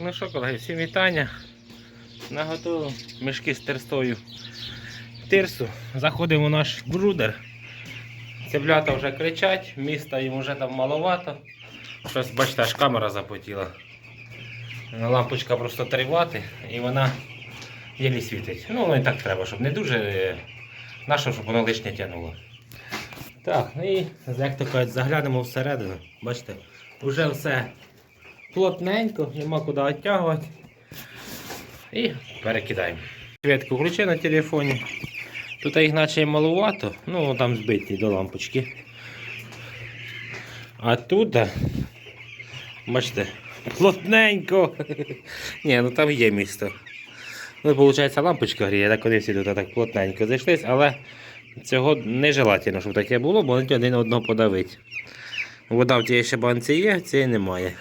Ну що, колеги, всім вітання. Наготовив мішки з терстою тирсу. Заходимо в наш брудер. Цеплята вже кричать, міста їм вже там маловато. Щось, бачите, аж камера запотіла. Лампочка просто 3 вати і вона єлі світить. Ну, воно і так треба, щоб не дуже е, нащо, щоб воно лишнє тягнуло. Так, ну і як то кажуть, заглянемо всередину. Бачите, вже все плотненько, нема куди відтягувати. І перекидаємо. Світку включи на телефоні. Тут їх наче малувато, ну там збиті до лампочки. А тут, бачите, плотненько. Ні, ну там є місто. Ну, виходить, лампочка гріє, так вони всі тут так плотненько зайшлись, але цього нежелательно, щоб таке було, бо вони один одного подавить. Вода в тієї ще банці є, цієї немає.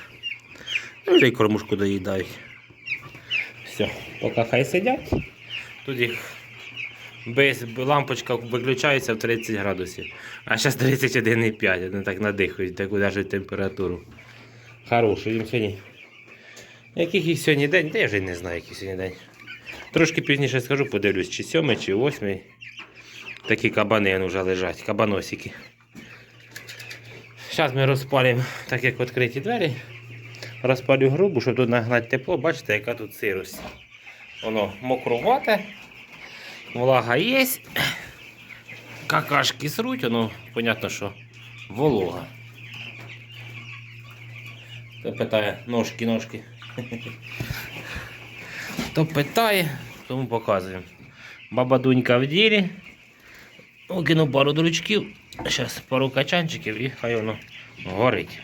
Ну, вже й кормушку доїдають. Все, поки хай сидять. Тут їх без лампочка виключається в 30 градусів. А зараз 31,5. Вони так надихають, таку держать температуру. Хорошу їм сьогодні. Який їх сьогодні день? Та я вже не знаю, який сьогодні день. Трошки пізніше скажу, подивлюсь, чи сьомий, чи восьмий. Такі кабани вже лежать, кабаносики. Зараз ми розпалимо, так як відкриті двері. Розпалю грубу, щоб тут нагнати тепло. Бачите, яка тут сирость. Воно мокрувате, влага є. Какашки сруть, воно, понятно, що волога. Хто питає ножки, ножки. Хто питає, тому показуємо. Баба Дунька в ділі. Кину пару дручків, зараз пару качанчиків і хай воно горить.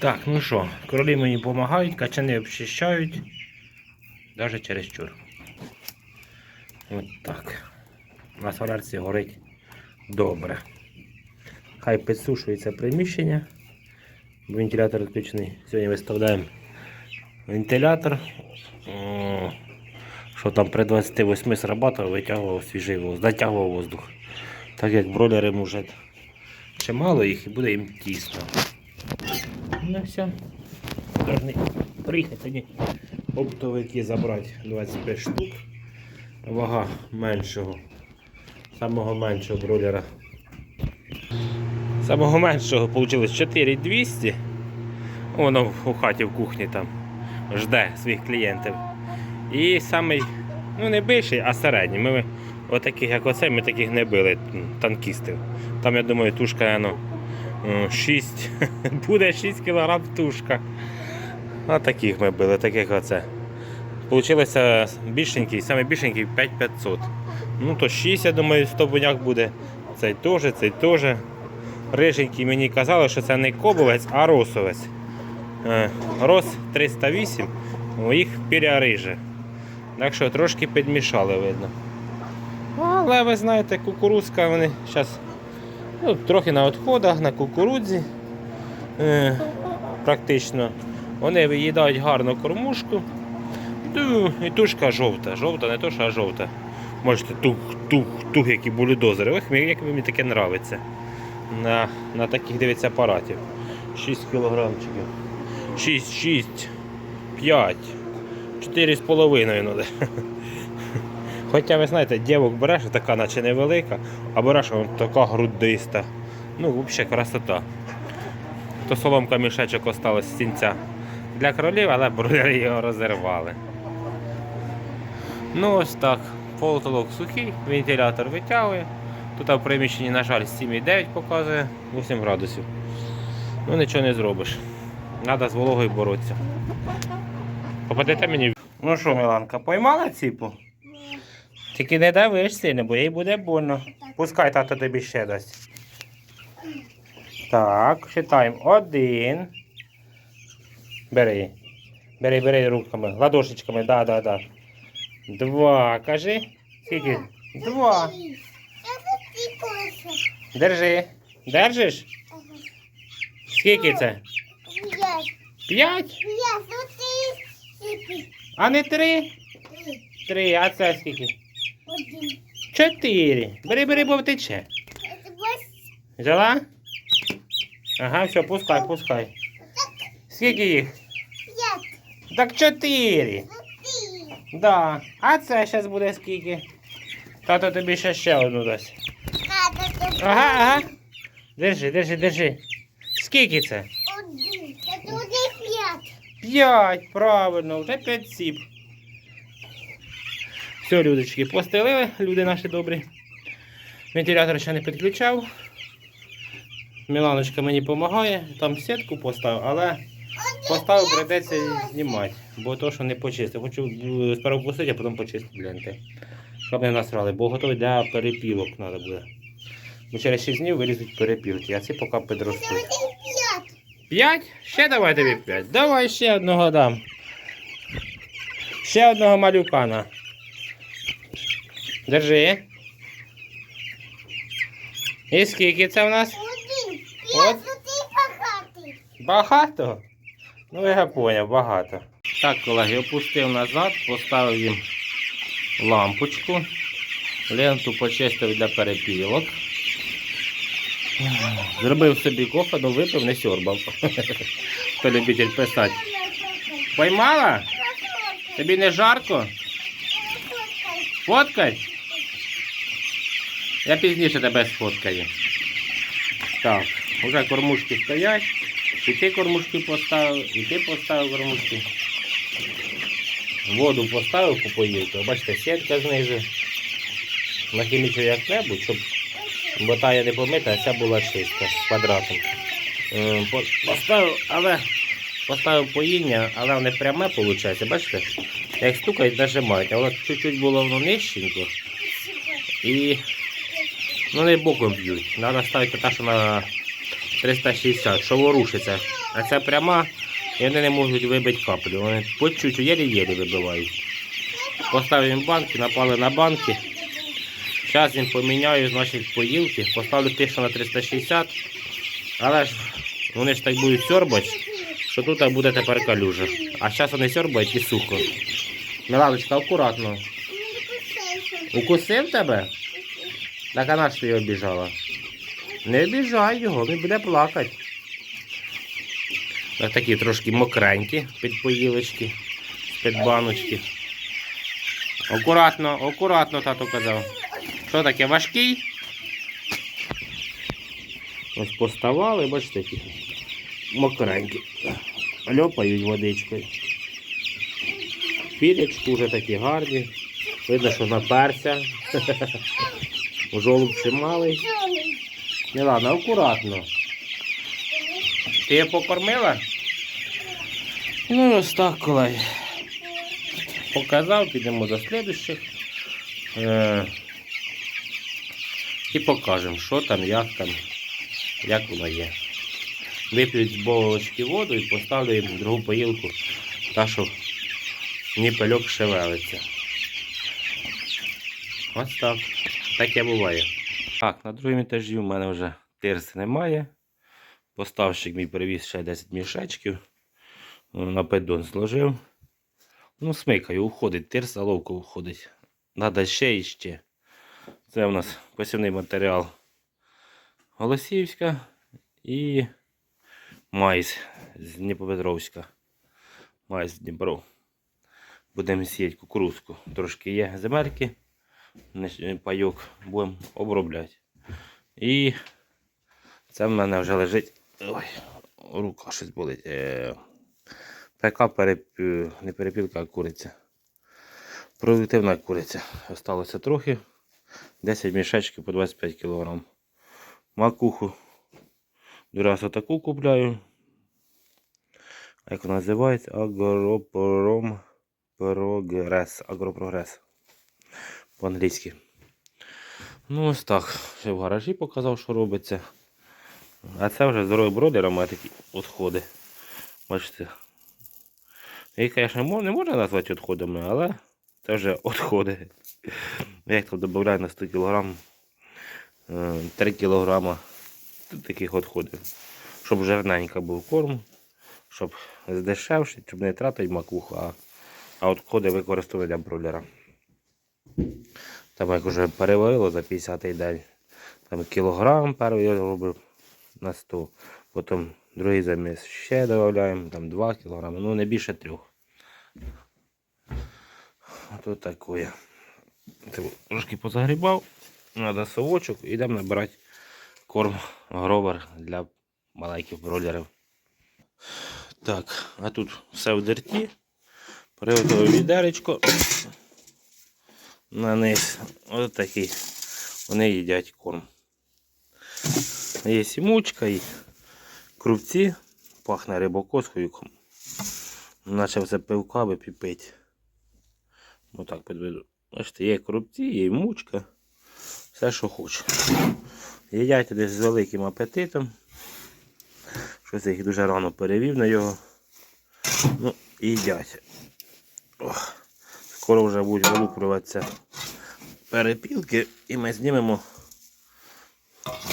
Так, ну що, кролі мені допомагають, качани обчищають. Навіть через чур. От так. На солярці горить добре. Хай підсушується приміщення. Вентилятор відключений. Сьогодні виставляємо вентилятор. Що там при 28 срабатував, витягував свіжий воздух, затягував воздух. Так як бройлери може чимало їх і буде їм тісно. Ну все. Должны приїхати сьогодні оптовики забрати 25 штук. Вага меншого. Самого меншого бройлера. Самого меншого вийшло 4200. Воно у хаті в кухні там жде своїх клієнтів. І самий, ну не більший, а середній. Ми отаких, як оцей, ми таких не били танкістів. Там, я думаю, тушка ну, 6, буде 6 кг тушка. А таких ми били, таких оце. Получилося більшенький, саме більшенький 5500. Ну то 6, я думаю, 100 буняк буде. Цей теж, цей теж. Риженький мені казали, що це не кобовець, а росовець. Е, Рос 308, у їх перериже. Так що трошки підмішали, видно. Але ви знаєте, кукурузка вони зараз ну, трохи на відходах, на кукурудзі. Е, практично. Вони виїдають гарну кормушку. І тушка жовта. Жовта, не то, що а жовта. Можете тух, тух, тух, які бульдозери. Ох, як мені таке нравиться. На, на таких дивиться апаратів. 6 кілограмчиків. 6, 6, 5, 4,5 ну, де. Хоча ви знаєте, дівок береш, така наче невелика, а береш вон така грудиста. Ну, взагалі красота. То соломка мішечок осталось з сінця для кролів, але бройлери його розірвали. Ну ось так. Полутолок сухий, вентилятор витягує. Тут в приміщенні, на жаль, 7,9 показує 8 градусів. Ну нічого не зробиш. Треба з вологою боротися. Попадете мені. Ну що, Міланка, поймала ціпу? Тільки не давиш сильно, бо їй буде больно. Пускай тато тобі ще дасть. Так, читаємо. Один. Бери. Бери, бери руками, ладошечками, да, да, да. Два, кажи. Скільки? Два. Держи. Держиш? Скільки це? П'ять? А не три? Три, а це скільки? Чотири. Бери, бери, бо втече. Взяла? Ага, все, пускай, пускай. Скільки їх? п'ять. Так чотири. Да. А це зараз буде скільки? Тато тобі ще ще одну дасть. Ага, ага. Держи, держи, держи. Скільки це? Один. Це туди п'ять. П'ять, правильно, вже п'ять сіп. Все, людочки, постелили, люди наші добрі. Вентилятор ще не підключав. Міланочка мені допомагає, там сітку поставив, але поставив, прийдеться знімати, бо то, що не почистив. Хочу е, спершу пустити, а потім почистити гляньте. Щоб не насрали, бо готовий для перепілок треба буде. Бо через 6 днів вилізуть перепілки, а ці поки підростуть. П'ять? Ще давай тобі п'ять. Давай ще одного дам. Ще одного малюкана. Держи. І скільки це в нас? Один. П'ять. Багато? Ну, я поняв, багато. Так, колеги, опустив назад, поставив їм лампочку. Ленту почистив для перепілок. Зробив собі кофе, ну випив, не сьорбав. Хто любитель писати. Поймала? Тобі не жарко? Фоткай? Я пізніше тебе сфоткаю. Так, вже кормушки стоять. І ти кормушки поставив, і ти поставив кормушки. Воду поставив по поїлку. Бачите, сітка знизу. Нахімічив як-небудь, щоб бо та не помита, а ця була чиста, квадратом. Е, Поставив, але поставив поїння, але не пряме виходить. Бачите? Як стукають, нажимають, а от чуть-чуть було воно нижченько. І ну не боком б'ють. Треба ставити так, що на 360, що ворушиться. А ця пряма, і вони не можуть вибити каплю. Вони по чуть-чуть, єлі-єлі вибивають. Поставив їм банки, напали на банки. Зараз їм поміняю, значить, поїлки. Поставлю тих, що на 360. Але ж вони ж так будуть сьорбати, що тут буде тепер калюжа. А зараз вони сьорбають і сухо. Миланочка, акуратно. Укусив тебе? Так а на що ти його обіжала? Не обіжай його, він буде плакати. Такі трошки мокренькі під поїлочки, під баночки. Акуратно, акуратно, тато казав. Що таке, важкий? Ось поставали, бачите, які мокренькі. Льопають водичкою. Пілечки вже такі гарні. Видно, що наперся. Жолуб чималий. Не ладно, акуратно. Ти її покормила? Ну, ось так, колеги. Показав, підемо до слідущих. Е- і покажемо, що там, як там, як воно є. Вип'ють з бовочки воду і поставлю їм другу поїлку, та що ні пильок шевелиться. Ось так. Таке буває. Так, на другому етажі в мене вже тирси немає. Поставщик мій привіз ще 10 мішечків. На педон зложив. Ну, смикаю, уходить, тирса ловко уходить. Надо ще і ще. Це у нас посівний матеріал Голосівська і майс з Дніпропетровська. Майс з Дніпро. Будемо сіяти кукурузку. Трошки є земельки, пайок будемо обробляти. І це в мене вже лежить. Ой, рука щось болить. Е, ПК переп... не перепілка, а куриця. Продуктивна куриця. Осталося трохи. 10 мішечків по 25 кг. Макуху. Другий раз отаку купляю. Як вона називається? Агропром Прогрес. Агропрогрес. По-англійськи. Ну ось так. Ще в гаражі показав, що робиться. А це вже здоровий бродер, має такі відходи. Бачите. Їх, звісно, не можна назвати відходами, але це вже відходи. Я там додаю на 100 кг. 3 кг таких відходів. Щоб жирненько був корм, щоб здешевшити, щоб не тратити макуху, а відходи використовувати для бройлера. Там як вже переварило за 50-й день. Там кілограм перший я робив на 100. Потім другий заміс ще додаємо, там 2 кг, ну не більше 3. Тут таке. Трошки позагрібав. Треба совочок і йдемо набирати корм гровер для маленьких бролерів. Так, а тут все в дерті. Приготував відеречко. На низ. Ось такий. Вони їдять корм. Є і мучка, і крупці. Пахне рибокоскою. Наче все пивка би піпить. Отак підведу. Бачите, є крупці, є мучка. Все, що хоче. Їдять десь з великим апетитом. Щось їх дуже рано перевів на його. Ну, їдять. Ох. Скоро вже будуть вилуплюватися перепілки і ми знімемо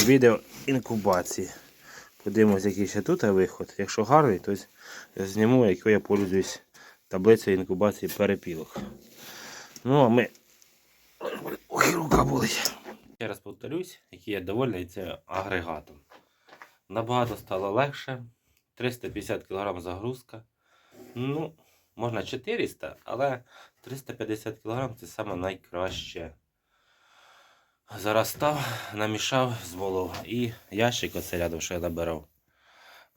відео інкубації. Подивимось, який ще тут виход. Якщо гарний, то зніму, якою я пользуюсь таблицею інкубації перепілок. Ну, а ми. Ой, рука болить. Ще раз повторюсь, який я довольний цим агрегатом. Набагато стало легше. 350 кг загрузка. Ну, можна 400, але 350 кг це саме найкраще. Зараз став, намішав, зволов. І ящик оце рядом, що я набирав.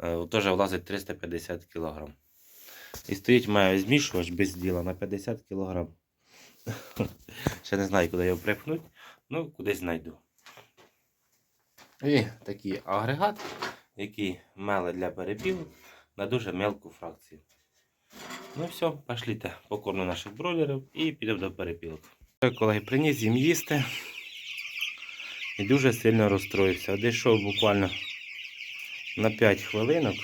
е, Теж влазить 350 кг. І стоїть має змішувач без діла на 50 кг. Ще не знаю, куди його припнуть, ну кудись знайду. І такий агрегат, який меле для перепілок на дуже мелку фракцію. Ну все, пошліте покорму наших бройлерів і підемо до перепілок. Колеги, приніс їм їсти. І дуже сильно розстроївся. Одійшов буквально на 5 хвилинок.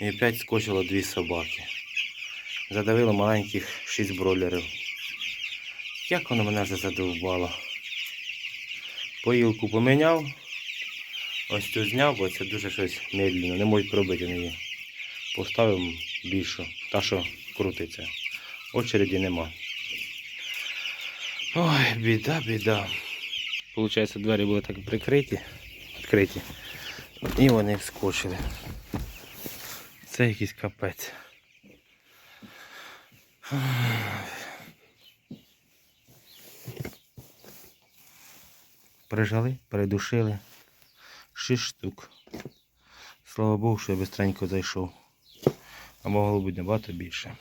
І опять скочило дві собаки. Задавило маленьких 6 бройлерів. Як воно мене вже задовбало. Поїлку поміняв. Ось цю зняв, бо це дуже щось медленно. Не можуть пробити її. Поставив більшу. Та, що крутиться. Очереді нема. Ой, біда, біда. Получається, двері були так прикриті, відкриті. І вони вскочили. Це якийсь капець. Прижали, передушили. Шість штук. Слава Богу, що я бистренько зайшов. А могло бути набагато більше.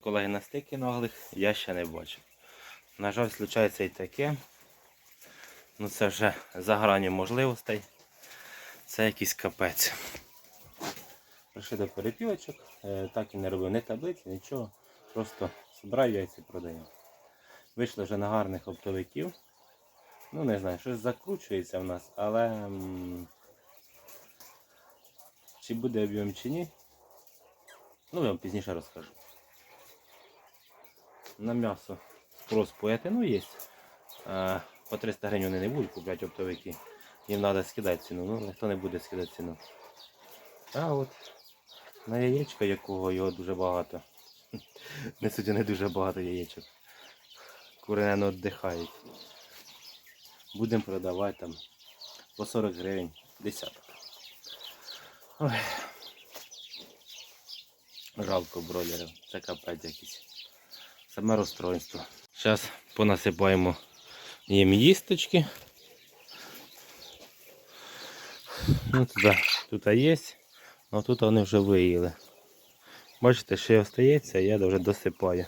Колеги на стики наглих я ще не бачив. На жаль, случається і таке. Ну це вже за граню можливостей. Це якийсь капець. Прийшли до перепілочок, е, так і не робив ні таблиці, нічого. Просто збираю яйця і продаю. Вийшли вже на гарних оптовиків. Ну не знаю, щось закручується в нас, але чи буде об'єм чи ні. Ну я вам пізніше розкажу. На м'ясо спрос по ну є. А, по 300 гривень вони не будуть купляти оптовики. Їм треба скидати ціну, ну ніхто не буде скидати ціну. А от на яєчко, якого його дуже багато. Несуть вони дуже багато яєчок. Кури не віддихають. Будемо продавати там по 40 гривень десяток. Ой. Жалко бройлерів. Це капець якийсь. Саме розстройство. Зараз понасипаємо їм їсточки. Ну, тут, тут є, але тут вони вже виїли. Бачите, ще остається, я вже досипаю.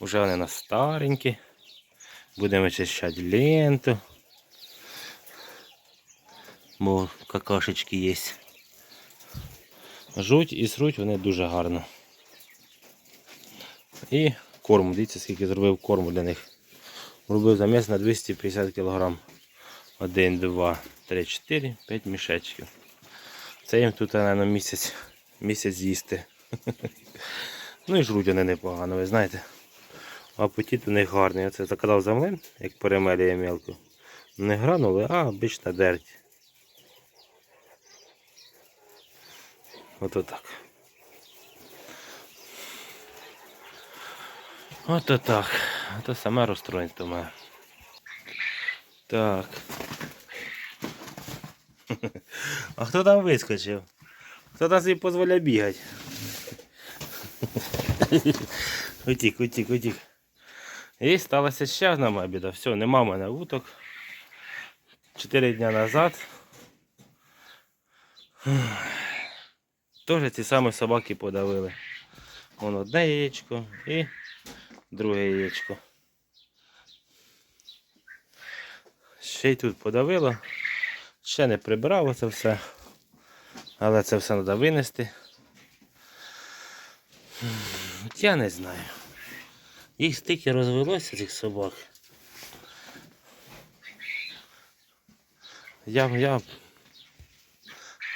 Уже вони на старенькі. Будемо очищати ленту. Бо какашечки є. Жуть і сруть вони дуже гарно. І корм, дивіться, скільки зробив корму для них. Робив заміс на 250 кг. 1, 2, 3, 4, 5 мішечків. Це їм тут, мабуть, місяць, місяць їсти. Ну і жруть вони непогано, ви знаєте. Апетит у них гарний. Оце заказав за млин, як перемелює мелко. Не гранули, а обична дерть. Ото так. Ото так. Ото саме розстроєнство мене. Так. А хто там вискочив? Хто там собі дозволяє бігати? Утік, утік, утік. І сталася ще одна моя біда. Все, нема в мене уток. Чотири дня назад. Теж ці самі собаки подавили. Вон одне яєчко і друге яєчко. Ще й тут подавило. Ще не прибрав це все. Але це все треба винести. Я не знаю. Їх стільки розвелося, цих собак. Я, я,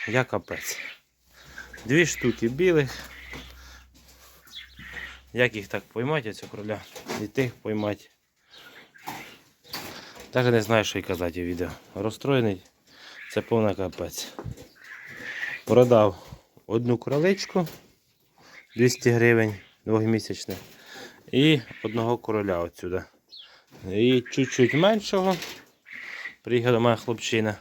я капець. Дві штуки білих. Як їх так поймати, цього кроля? І тих поймати. Навіть не знаю, що й казати у відео. Розстроєний. Це повна капець. Продав одну кроличку 200 гривень двохмісячне. І одного короля отсюда. І чуть-чуть меншого. Приїхав до мене хлопчина.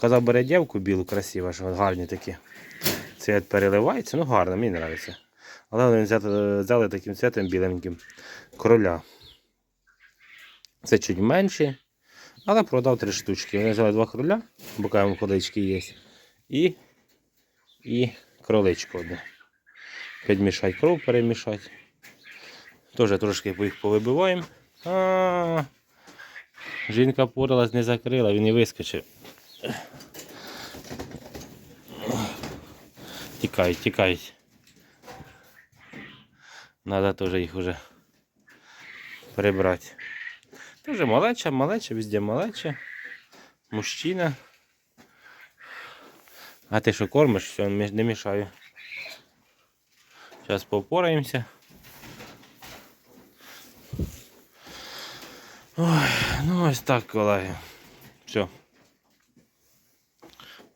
Казав, бере дівку білу, красиву, що гарні такі. Цвіт переливається, ну гарно, мені подобається. Але вони взяли, таким цвітом біленьким короля. Це чуть менші, але продав три штучки. Вони взяли два короля, бо кажемо, ходички є. І, і кроличку одну. Підмішати кров, перемішати. Теж трошки їх повибиваємо. А, Жінка поралась, не закрила, він і вискочив. Тікають, тікають. Надо теж їх вже прибрати. Тоже малеча, малеча, везде малеча. Мужчина. А ти що кормиш? Все, не мішаю. Зараз попораємося. Ой, ну ось так, колеги. Все.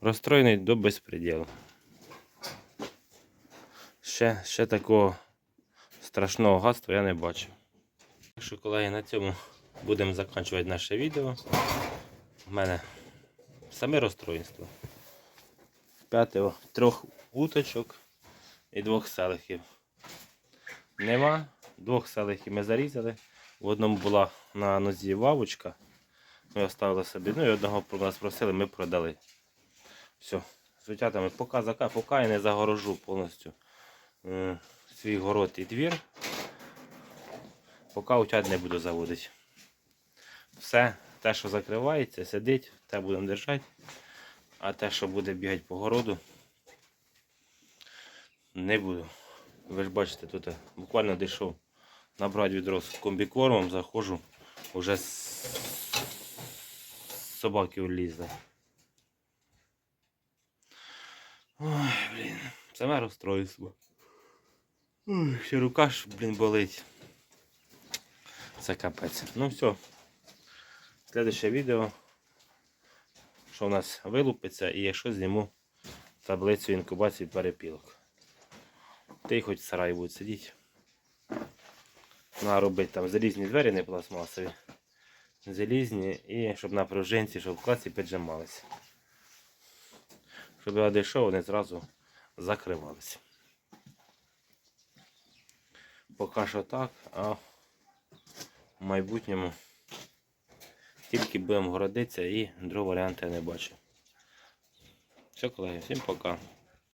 Розстроєний до безпреділу. Ще, ще такого страшного гадства я не бачив. Так що, колеги, на цьому будемо закінчувати наше відео. У мене саме розстроєнство. П'ятеро трьох уточок і двох селихів. Нема. Двох селихів ми зарізали. В одному була на нозі вавочка. Ми оставили собі. Ну і одного нас просили, ми продали. Все. З утятами поки, поки я не загорожу повністю свій город і двір. Поки утят не буду заводити. Все, те, що закривається, сидить, те будемо держати. А те, що буде бігати по городу, не буду. Ви ж бачите, тут буквально дійшов набрати відро з комбікормом, заходжу, вже з собаки влізли. Ой, блін, саме розстройство. Ой, ще рука ж, блін, болить. Це капець. Ну все. Слідуще відео, що у нас вилупиться і якщо зніму таблицю інкубації перепілок. Й хоч в сараї будуть сидіти. Треба робити там залізні двері, не пластмасові. Залізні і щоб на пружинці, щоб в класі піджималися. Щоб я дійшов, вони зразу закривалися. Поки що так, а в майбутньому тільки будемо городитися і другого варіанту я не бачу. Все, колеги, всім пока.